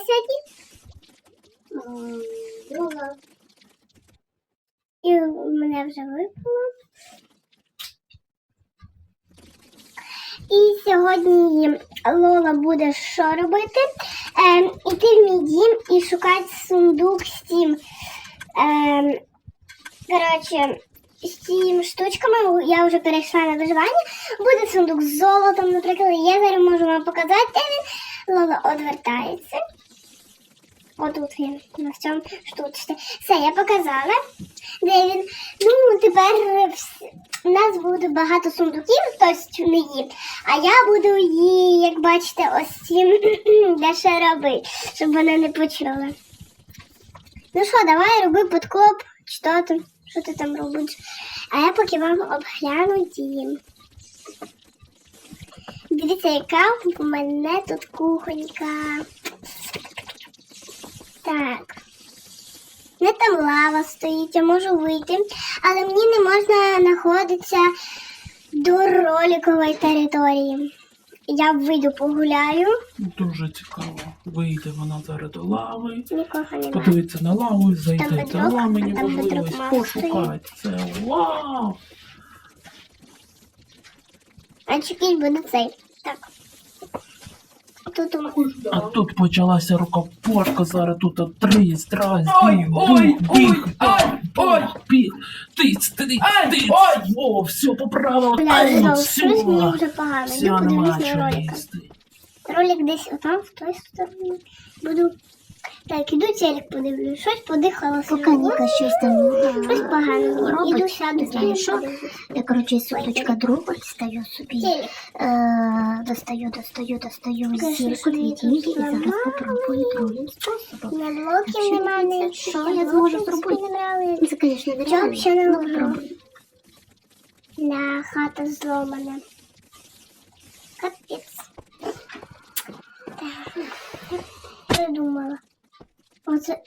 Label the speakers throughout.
Speaker 1: сьогодні?
Speaker 2: Друга.
Speaker 1: І мене вже випало. І сьогодні Лола буде що робити? Ем, іти в мій дім і шукати сундук з тим. Ем, коротше, з тим штучками я вже перейшла на виживання. Буде сундук з золотом, наприклад. Я зараз можу вам показати, де він. Лола одвертається. Отут він на цьому штучці. Все, я показала. Де він? Ну, тепер у нас буде багато сундуків, хтось не їм. А я буду її, як бачите, ось цим ще робити, щоб вона не почула. Ну що, давай роби подкоп, чи там, що ти там робиш. А я поки вам обгляну дім. Дивіться, яка в мене тут кухонька. Так. Не там лава стоїть, я можу вийти, але мені не можна знаходитися до роликової території. Я вийду погуляю,
Speaker 3: Дуже цікаво. Вийде вона зараз до лави,
Speaker 1: нікого
Speaker 3: подивиться на лаву зайде.
Speaker 1: Петрок,
Speaker 3: мені
Speaker 1: там
Speaker 3: можливість пошукати. Це вау!
Speaker 1: А чекіть буде цей. Так. Тут.
Speaker 3: А тут почалася рукопашка, зараз тут три страсть,
Speaker 4: Ой, ой, ой,
Speaker 3: ой,
Speaker 4: ой,
Speaker 3: біг, тиць,
Speaker 4: Ай,
Speaker 3: тиць,
Speaker 4: ой.
Speaker 3: о, все поправила, ай,
Speaker 1: знову
Speaker 3: все,
Speaker 1: щось мені вже погано.
Speaker 3: все,
Speaker 1: Я подивлюсь на
Speaker 3: чого
Speaker 1: ролик.
Speaker 3: їсти.
Speaker 1: Ролик десь отам, в той стороні. Буду. Так, іду телек подивлюсь. Щось подихала.
Speaker 2: Поки Ніка щось там
Speaker 1: Щось погано.
Speaker 2: робить,
Speaker 1: Іду сяду.
Speaker 2: що. Я, коротше, суточка другу стаю собі. Е, достаю, достаю, достаю зірку дві і зараз попробую другим способом.
Speaker 1: На блоки немає
Speaker 2: що
Speaker 1: я
Speaker 2: зможу зробити.
Speaker 1: брала.
Speaker 2: Це, звісно, не реально.
Speaker 1: не
Speaker 2: Ну.
Speaker 1: На хата зломана. Капець. Так, я придумала. Оце.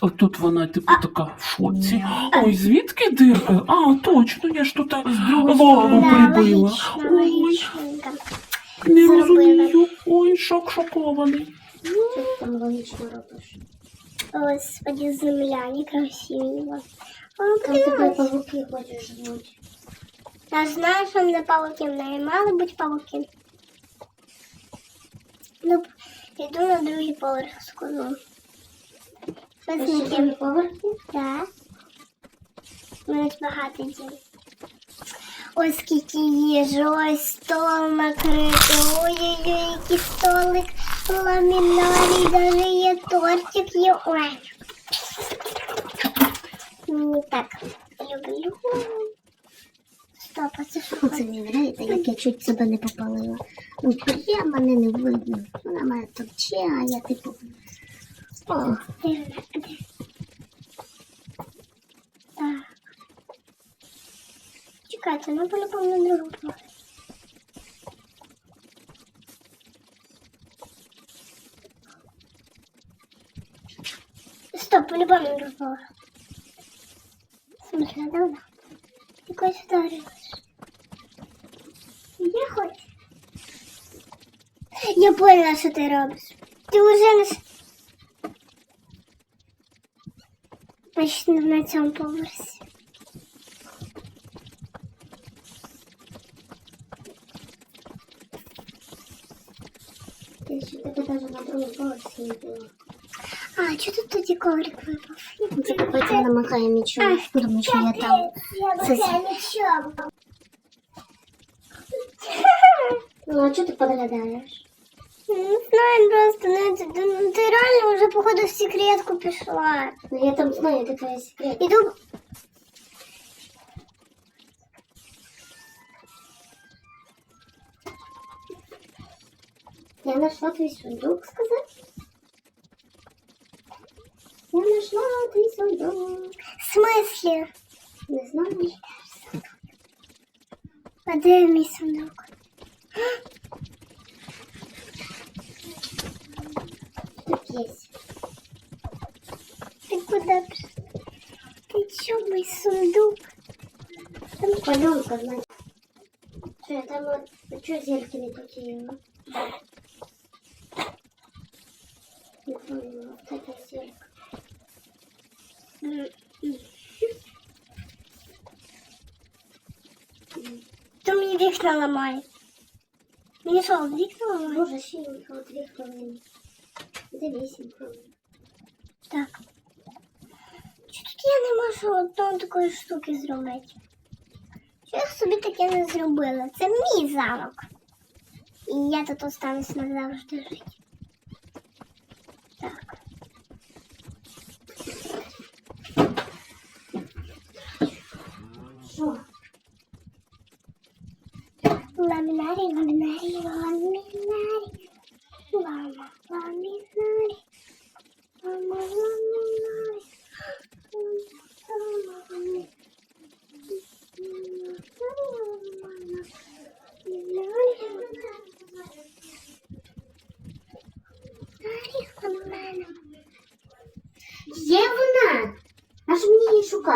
Speaker 3: От тут вона, типу, така в шоці. Ой, звідки дирка? А, точно, я ж тут лаву прибила. Ой, не розумію. Ой, шок шокований.
Speaker 2: Що ти там логічно робиш?
Speaker 1: Господи, земля некрасива.
Speaker 2: Там тебе павуки хочеш жмуть.
Speaker 1: Я знаю, що мене павуки не мали бути павуки. Ну, йду на другий поверх скоро. Пасники.
Speaker 2: поверхи?
Speaker 1: Так. У мене багато дім. Ось скільки їжі, ось стол накритий. Ой-ой-ой, який столик ламінарій, даже є тортик є. Ой. Не так люблю. Стоп, а це що?
Speaker 2: Нравиться, як я чуть себе не попалила. Ну, я мене не видно. Вона мене топче, а я типу. О?
Speaker 1: Так. Чекайте, ну по-любому другу поверх. Стоп, по-любому другу поверх. Смысле, давно? Ти кудись Я поняла, що ти робиш. Ти вже не... с- Значить, не на цьому поверсі.
Speaker 2: ти ще тебе навіть на другому поверсі не було.
Speaker 1: А, чого тут тоді коврик випав?
Speaker 2: Це капець вона махає нічого. Думаю, що я там.
Speaker 1: Я
Speaker 2: Це-
Speaker 1: б нічого.
Speaker 2: Ну, а чого ти подглядаєш?
Speaker 1: Не знаю просто, ну ти, ну, ти реально вже походу в секретку пішла.
Speaker 2: Ну, я там знаю, це твоя секрет.
Speaker 1: Іду.
Speaker 2: Я нашла твій сундук, сказати? Я нашла твій сундук.
Speaker 1: В смислі?
Speaker 2: Не знаю.
Speaker 1: А де мій сундук?
Speaker 2: Тут есть.
Speaker 1: Ти куди? пішла? Ти чо мій сундук?
Speaker 2: Там паленка, значить. Що я там от, що зірки не потіяла? Не поняла, вот эта зірка.
Speaker 1: То мені вікна ламає. Мені що, вікна ламає?
Speaker 2: Боже, ще їхала дві хвилини. За вісім.
Speaker 1: Так. Чи тут я не можу одної такої штуки зробити? Що я собі таке не зробила? Це мій замок. І я тут останусь назавжди жити.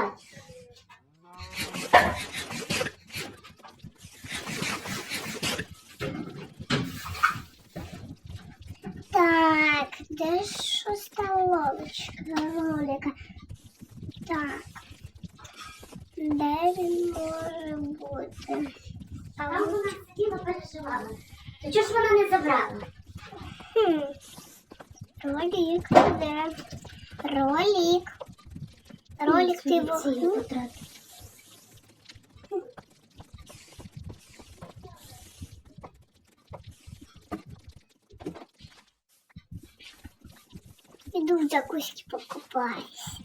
Speaker 2: Мені її шукати.
Speaker 1: Так, де ж шоста лолочка, ролика? Так. Де він може бути? А
Speaker 2: Там
Speaker 1: от,
Speaker 2: вона сиділа переживала. То чого ж вона не забрала?
Speaker 1: хм. Ролик, де? Ролик. Ролик, ти вогню?
Speaker 2: потратила.
Speaker 1: Іду в джакузьки покупаюсь.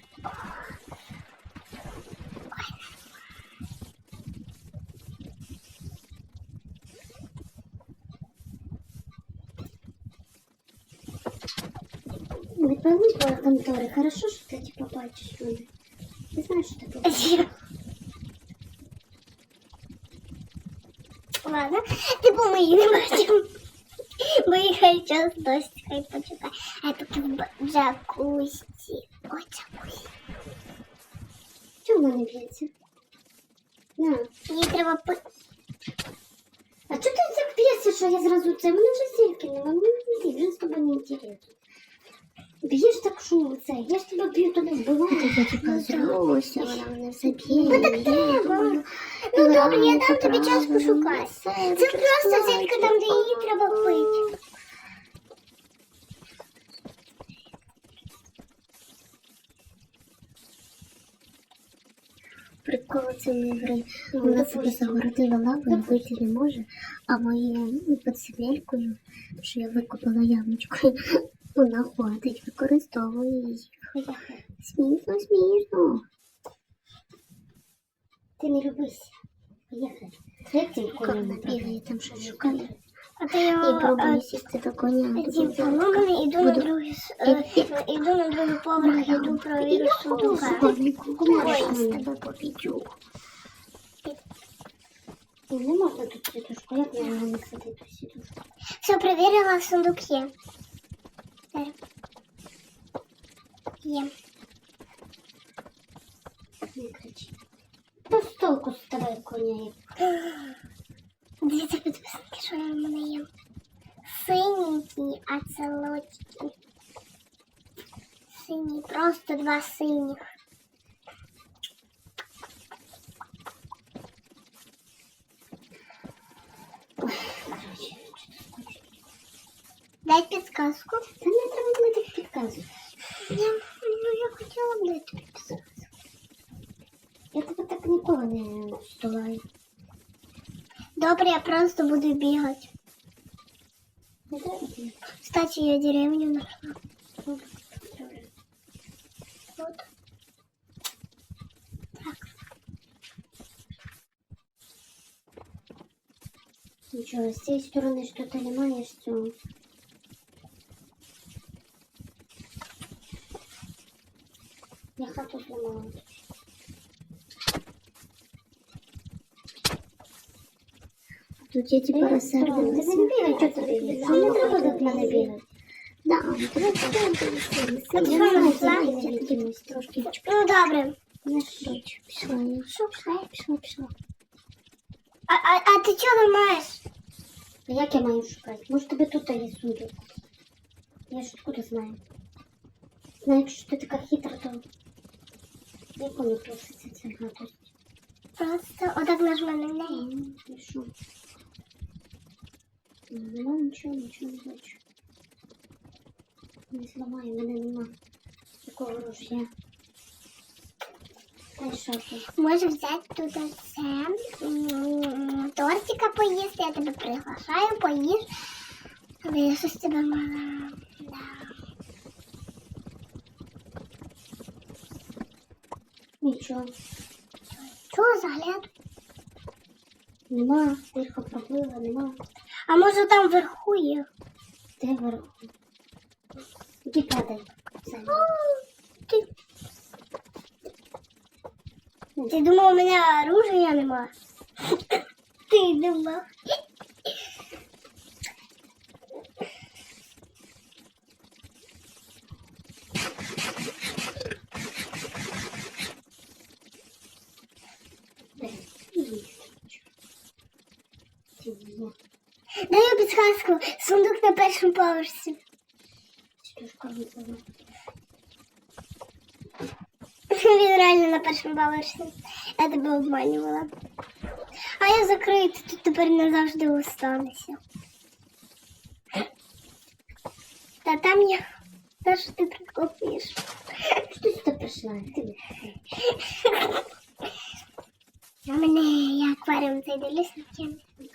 Speaker 2: Не пойми по конторі. Хорошо, що ти типа мене. Ти знаєш, що ти побачиш.
Speaker 1: Ладно, ти по мої не бачив. Бо їх час досить, хай почекай. А я поки в б- джакузі. О, джакузі.
Speaker 2: Чому вона не б'ється? На.
Speaker 1: Їй треба по...
Speaker 2: А чого ти так б'єшся, що я зразу це? Мене вже зірки нема. Ну, не вже з тобою не інтересно. Б'єш так, що це? Я ж тебе б'ю, то не вбиваю. Я типа злюся, вона мене заб'є.
Speaker 1: Ну так треба. Ну добре, я дам тобі час пошукати. Це просто зірка там, де її треба пити.
Speaker 2: Прикол цієї гри. Вона себе загородила лавою, вийти не може, а моєю ну, підсвількою, що я викупила ямочкою, вона ходить, використовує її. Смішно, смішно. Ти не любися. Поїхали. Як ти бігає, там щось шукає. І пробує сісти до коня.
Speaker 1: Поломаний, іду на другий е, іду на другий поверх, іду провірю сундука.
Speaker 2: Ой, з тебе побідю. Не можна тут сідушку, як я не сидити тут сідушку?
Speaker 1: Все, перевірила, сундук є. Зараз. Є.
Speaker 2: Не кричи. Та з толку з тебе коня.
Speaker 1: Дивіться, підписники, що я в мене є. Синенькі оцелотики. Сині, просто два синіх.
Speaker 2: Короче,
Speaker 1: Дай підсказку.
Speaker 2: Та не треба було так підказувати.
Speaker 1: Я, ну, я хотіла б дати підсказку.
Speaker 2: Я тебе так ніколи не столаю.
Speaker 1: Добре, я просто буду бігати.
Speaker 2: Не треба тобі.
Speaker 1: Кстати, я деревню нашла. Вот.
Speaker 2: Нічого, з цієї сторони що ти не маєш цього. Я хату зламала. Тут я типа
Speaker 1: Ти
Speaker 2: розсердилася.
Speaker 1: не бігай,
Speaker 2: Чого ти бігаєш? Не треба до мене бігати. Да, не треба.
Speaker 1: От
Speaker 2: Я
Speaker 1: вона
Speaker 2: знаю,
Speaker 1: пішла.
Speaker 2: я тоді трошки
Speaker 1: Ну, добре.
Speaker 2: не швидше. Пішла я.
Speaker 1: Шукай.
Speaker 2: Пішла, пішла.
Speaker 1: а, а ти чого ламаєш?
Speaker 2: А як я маю шукати? Може тебе тут є сундук? Я ж откуда знаю. Знаю, що ти така хитра, то як воно проситься ця гадость?
Speaker 1: Просто отак нажми на неї.
Speaker 2: Ні, і що? Нема Нічого, нічого не бачу. Не зламаю, в мене нема такого ти?
Speaker 1: Можеш взяти тут це тортика поїсти, я тебе приглашаю, поїж. Але я щось тебе мала. Да.
Speaker 2: Нічого.
Speaker 1: Чого загляд?
Speaker 2: Нема, тихо пробила, нема.
Speaker 1: А може там вверху є?
Speaker 2: Де вверху? Саня.
Speaker 1: Ти, ти думав, у мене оружия нема? Ти думав. Даю підсказку. Сундук на першому поверсі. Він реально на першому поверсі. Я тебе обманювала. А я закрию, ти тут тепер назавжди останешся. Та там я. Та що ти прикопуєш?
Speaker 2: Що ти прийшла?
Speaker 1: А мене я акваріум цей дивлюсь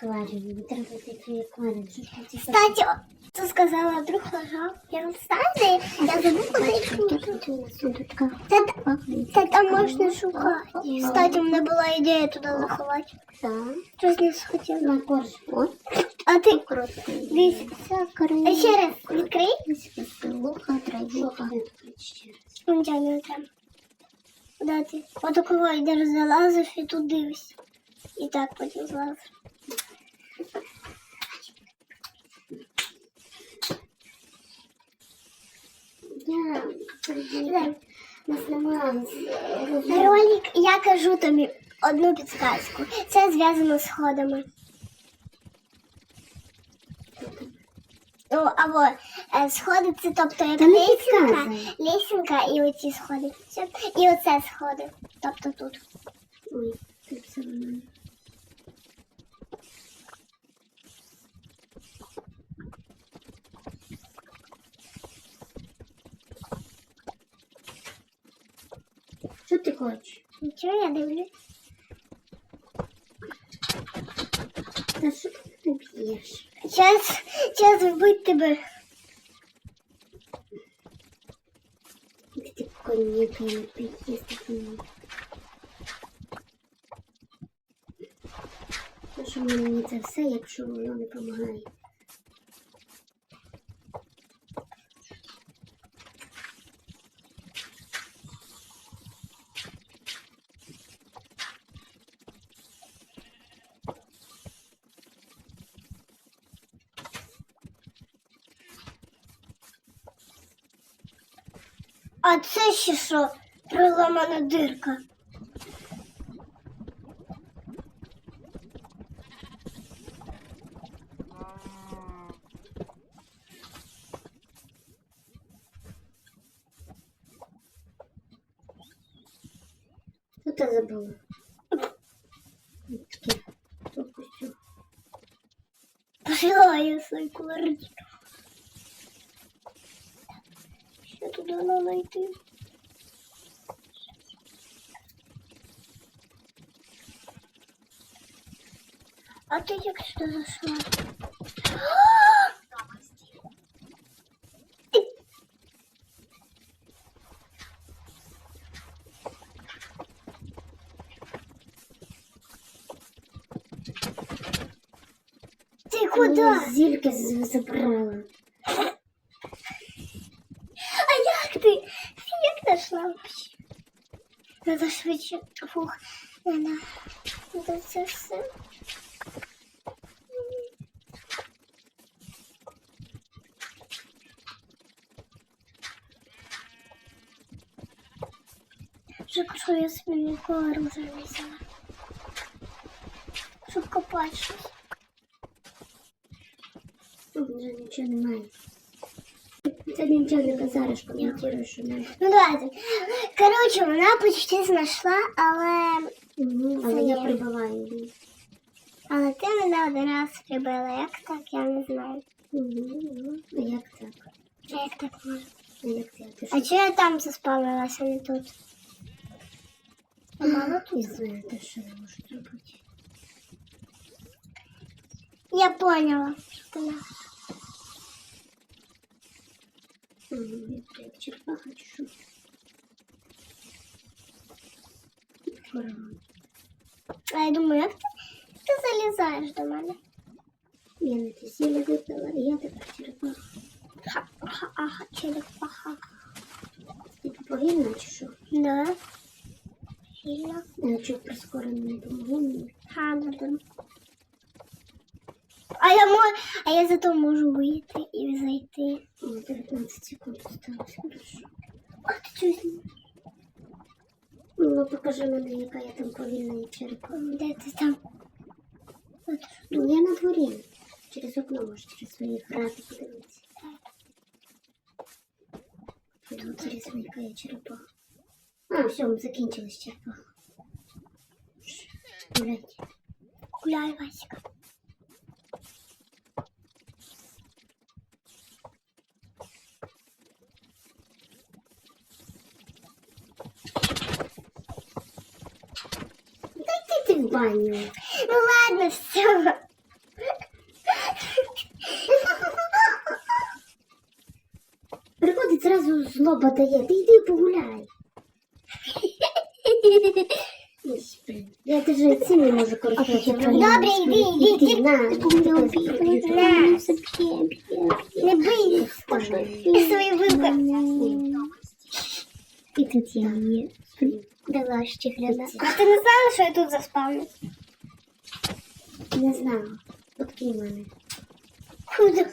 Speaker 1: на тему.
Speaker 2: акваріум, не треба ти твій акваріум. Що ж ти це?
Speaker 1: Кстати, це сказала, друг лежав. Я я
Speaker 2: Тут на сундучках.
Speaker 1: Та, та там можна шукати. Кстати, у мене була ідея туди заховати. Щось не схотіла.
Speaker 2: На корж.
Speaker 1: А ти дивись.
Speaker 2: Сакари.
Speaker 1: Ще раз відкрий.
Speaker 2: Луха, драйвуха.
Speaker 1: Нічого не треба. Куди ти? От у кого залазиш і тут дивишся. І так потім злазиш. Ролик, я кажу тобі одну підсказку. Це зв'язано з сходами. Ну, або е, сходи це тобто як
Speaker 2: Та не
Speaker 1: лесінка,
Speaker 2: підказуй.
Speaker 1: лесінка і оці сходи. Все. І оце сходи. Тобто тут.
Speaker 2: Ой, тут все нормально. Що ти хочеш?
Speaker 1: Нічого я дивлюсь.
Speaker 2: Та що ти не б'єш?
Speaker 1: Час, час вбити тебе.
Speaker 2: Ти коніка не мені. Ну що мені це все, якщо воно не допомагає?
Speaker 1: А це ще що? Проламана дирка.
Speaker 2: Ти забула?
Speaker 1: Пошла я свою квартиру. Що туди надо знайти? А ти як сюди зайшла? Ти куди?
Speaker 2: Ой, забрала.
Speaker 1: А як ти? Як знайшла вообще? Надо швидше. Фух, надо. Надо це все. Жалко, що я собі ніколи оружия не взяла. щоб копати щось.
Speaker 2: Тут вже нічого немає. Це нічого не казариш, коментуєш, що не.
Speaker 1: Ну давайте. Коротше, вона почти знайшла, але.
Speaker 2: Угу, але я прибиваю її.
Speaker 1: Але ти мене один раз прибила. Як так, я не знаю.
Speaker 2: Угу. А як так?
Speaker 1: А як так може?
Speaker 2: А як це?
Speaker 1: А чого я там заспавнилася, а не тут? А мама тут
Speaker 2: знает, что может быть. Я
Speaker 1: поняла.
Speaker 2: Да. Я.
Speaker 1: А я думаю, як ты ти залізаєш до мене?
Speaker 2: Я на ті сілі випила, я тепер черепаха.
Speaker 1: Ха-ха-ха, черепаха.
Speaker 2: Ти погибла чи що?
Speaker 1: Да. Сильно.
Speaker 2: А чого прискорено не помогло мені?
Speaker 1: Ха, да, да. А я мо... а я зато можу вийти і зайти.
Speaker 2: 19 секунд осталось, хорошо.
Speaker 1: А ти чого знімаєш?
Speaker 2: Ну, покажи мене, яка я там повільна і черепаха.
Speaker 1: Де ти там? От.
Speaker 2: Ну, я на дворі. Через окно можеш через свої грати подивитися. Тут яка я черепаха. А, все, закінчилась черепаха. Гулять.
Speaker 1: Гуляй, Васька.
Speaker 2: Дайте ти в баню.
Speaker 1: Ну ладно, все.
Speaker 2: Приходить зразу злоба дає. Ти йди погуляй. Я даже цены могу короче.
Speaker 1: Добре, иди, иди, иди.
Speaker 2: На.
Speaker 1: на,
Speaker 2: на,
Speaker 1: на,
Speaker 2: на,
Speaker 1: на,
Speaker 2: на,
Speaker 1: на, на, на, на, на, на,
Speaker 2: І тут я є.
Speaker 1: Дала ще гляда. А ти не знала, що я тут заспавлю?
Speaker 2: Не знала. Откинь мене.
Speaker 1: Куди?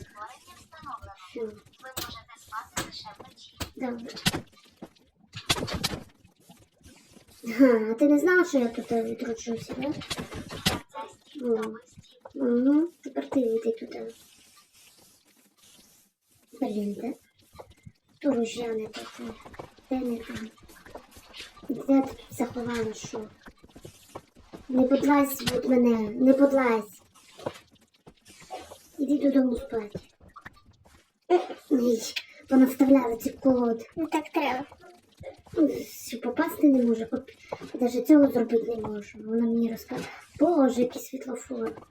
Speaker 2: Добре. А ти не знала, що я тут відручуся, да? Угу. Тепер ти йди туди. Блін, де? Туружяни таке. Де не там? Де тут заховала що? Не подлазь від мене, не подлазь. Іди додому спати. Ні, понаставляли ці колод.
Speaker 1: Ну так треба.
Speaker 2: Що попасти не може, поп... навіть цього зробити не можу. Вона мені розкаже, боже, який світлофор.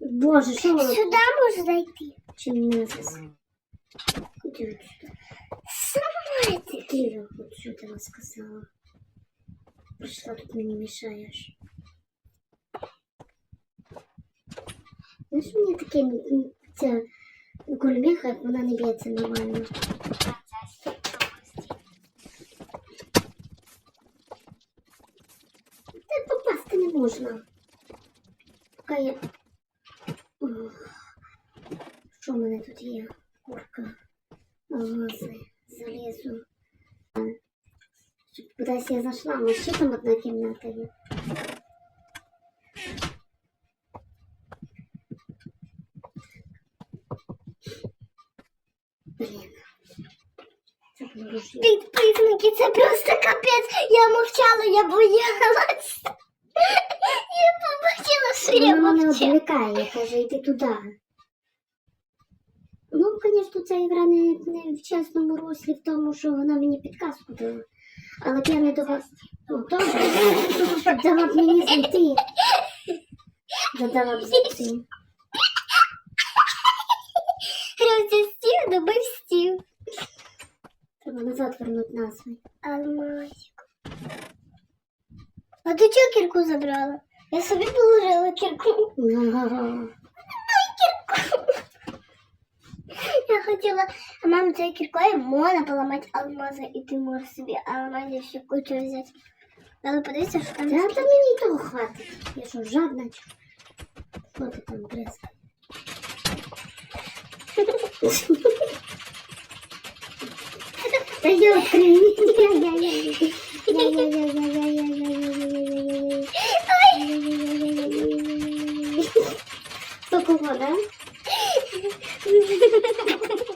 Speaker 2: Боже, що воно
Speaker 1: Сюди можеш зайти.
Speaker 2: чим назис? Іди от сюди.
Speaker 1: Сама ти.
Speaker 2: Кіра, от що ти сказала. Прийшла тут мені мішаєш. Знаєш, мені таке м, ця кульмеха, вона не б'ється нормально. не можна. Поки я. Ох. Що в мене тут є? Курка, алмази, залізу. Щоб Кудись я зайшла, але ще там одна кімната є. Блін. Це було ружье.
Speaker 1: Підписники, це просто капець. Я мовчала, я боялась. Я що я
Speaker 2: Вона мене
Speaker 1: мовчала.
Speaker 2: відвлекає, каже, йди туди. Ну, звісно, ця ігра не, не в чесному руслі в тому, що вона мені підказку дала. Але б я не дала. Ну, щоб дала б мені зайти. Задала б зайти.
Speaker 1: Грався стів, добив стів.
Speaker 2: Треба назад вернути назви.
Speaker 1: Алмазик. А ти чого кірку забрала? Я собі положила кірку.
Speaker 2: Ага.
Speaker 1: Я хотіла, а мама цією кіркою можна поламати алмази, і ти можеш собі алмазів ще кучу взяти. Але подивися, що там.
Speaker 2: Та, та мені і того хватить. Я що, жадна? чи? Що ти там брезка? Та я відкрию. Я-я-я.
Speaker 1: Sokulmadan.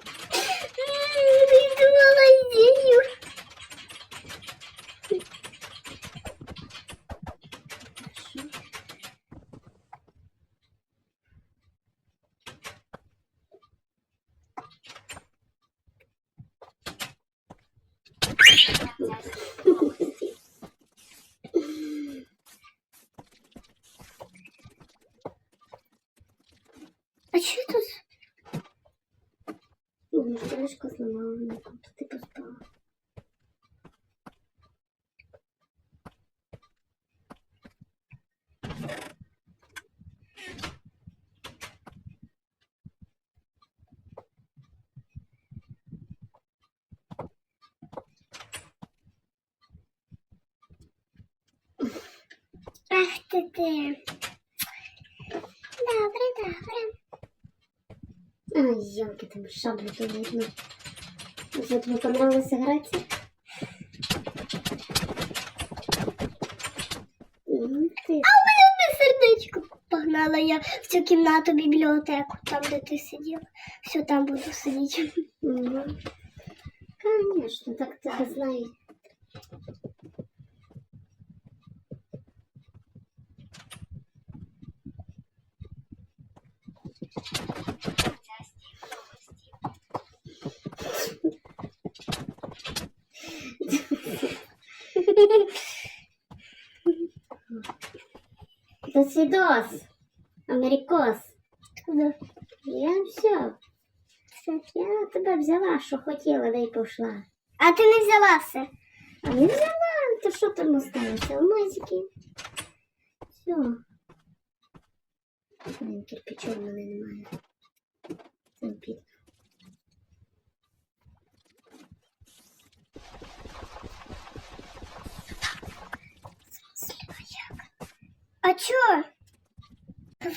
Speaker 1: А что тут?
Speaker 2: Ну, Тележку зламала, вона там ти поспала.
Speaker 1: Ах ти ти. Добре, добре.
Speaker 2: Ай, ялки там шаблю то видно. Уже тобі понравилось грати? Ну.
Speaker 1: А у мене сердечко. Погнала я в цю кімнату бібліотеку, там, де ти сидів. Все, там буду сидіти.
Speaker 2: Конечно, так тебе знають. До свидос, америкос.
Speaker 1: Куди?
Speaker 2: Я все. Я тебе взяла, що хотіла, да й пішла.
Speaker 1: А ти не взяла все.
Speaker 2: А не взяла, то що там осталося? Алмазики. Все. Блин, кирпичів в мене немає. Це обідно.
Speaker 1: А чо?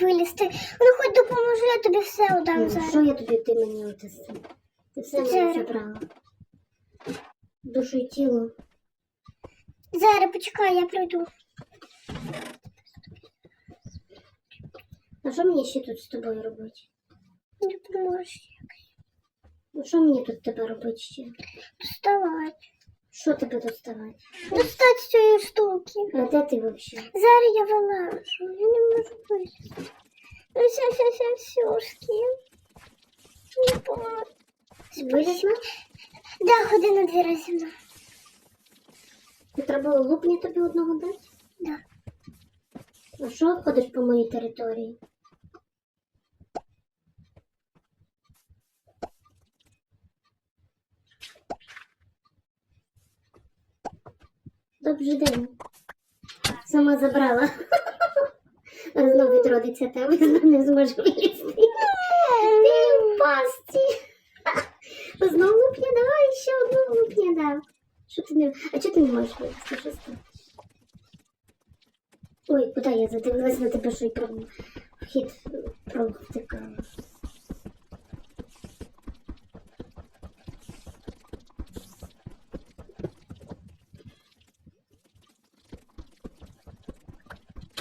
Speaker 1: Вилізти. Ну хоч допоможу, я тобі все удам
Speaker 2: Ну,
Speaker 1: зараз.
Speaker 2: Що я тобі ти мені отеси? Ти все мене забрала. Душу і тіло.
Speaker 1: Зараз почекай, я прийду.
Speaker 2: А що мені ще тут з тобою робити?
Speaker 1: Допоможеш.
Speaker 2: Ну що мені тут тебе робити ще?
Speaker 1: Доставати.
Speaker 2: Що тебе доставати?
Speaker 1: Достать з цієї штуки.
Speaker 2: А де ти взагалі?
Speaker 1: Зараз я вилажу. Я не можу вилізти. Ну все, все, все, все, Не помню.
Speaker 2: Вилізла?
Speaker 1: Да, ходи на дві рази мною.
Speaker 2: Ну, Треба було луп мені тобі одного дати?
Speaker 1: Да.
Speaker 2: А що ходиш по моїй території? Добрий день. Сама забрала. Знову відродиться тебе, знов не зможе вилізти. Ти в пасті. Знову лупня, давай ще одну лупня дав. Що ти не... А чого ти не можеш вилізти? Що стало? Ой, куди я задивилась на тебе, що й про вхід провтикала.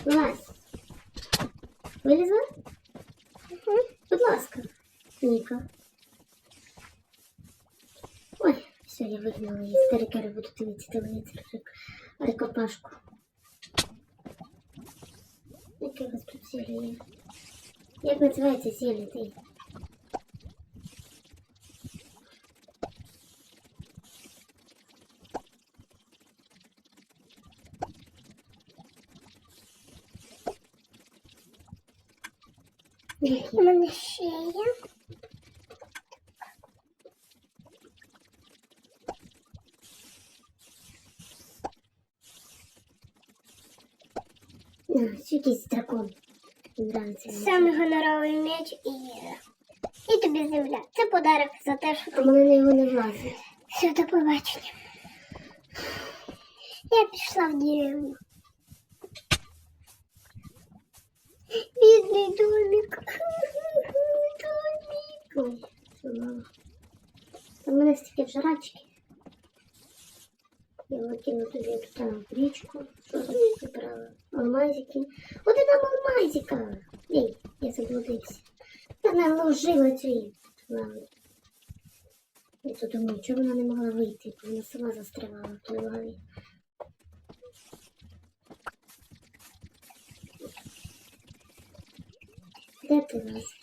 Speaker 2: Вилазь. Вилізла? Будь ласка, Ніка. Ой, все, я вигнала Старикери буду дивитися телевізор. Рекопашку. Яке у вас тут зілля є? Як називається зілля ти?
Speaker 1: У мене ще є.
Speaker 2: А, це якийсь дракон. Мені Нравиться. мені.
Speaker 1: Самий гоноровий меч і їжа. І тобі земля. Це подарок за те, що ти
Speaker 2: мене на його не влазить.
Speaker 1: все до побачення. Я пішла в деревню. Бідний домик. Домик.
Speaker 2: Там у мене стільки жрачки. Я викину тобі тут в річку. Зібрала? Алмазики. От і там алмазика. Ей, я заблудився. Та наложила ці лави. Я тут думаю, чого вона не могла вийти, бо вона сама застрявала в той лаві. Де ти нас?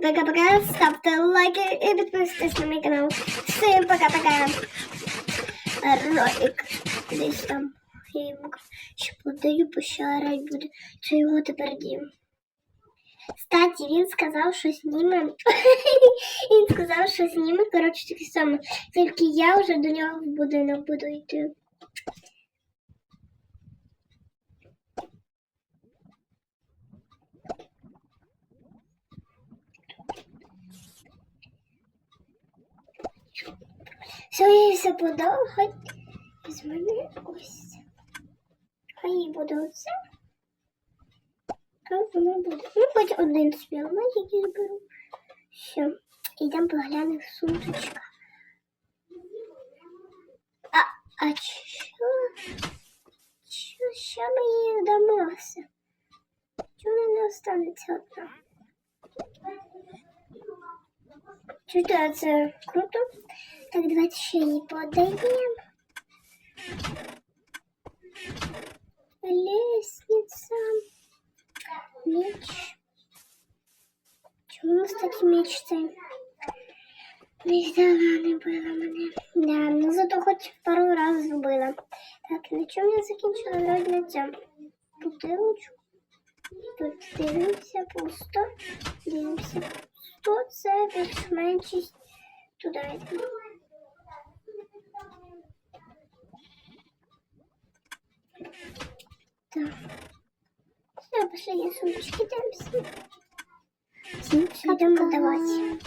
Speaker 1: пока-пока. Ставте лайки і підписуйтесь на мій канал. Всім пока-пока. Ролик десь там. Я йому ще подаю, пощарать буде. Це його тепер дім. Кстати, він сказав, що зніме. він сказав, що зніме, коротше, таке саме. Тільки я вже до нього в будинок буду йти. Все, я все подав, хай з мене ось. Хай їй буде оце. Як воно буде? Ну, хоч один спілмет який беру. Все, йдемо поглянемо сумочка. А, а що? Що, що ми їй вдамося? Чому не останеться одна? Чути, це круто. Так, давайте ще її подаємо. Лестница. Меч. Чому, кстати, меч цей? Ніколи не била мене. Да, ну зато хоч пару раз зробила. Так, на чому я закінчила грати на цьому? Бутилочку. Тут дивимося пусто. Дивимося пусто. Це більш-меншість туди. Так. Все, пошли, я сумочки дам Всім йдемо давати.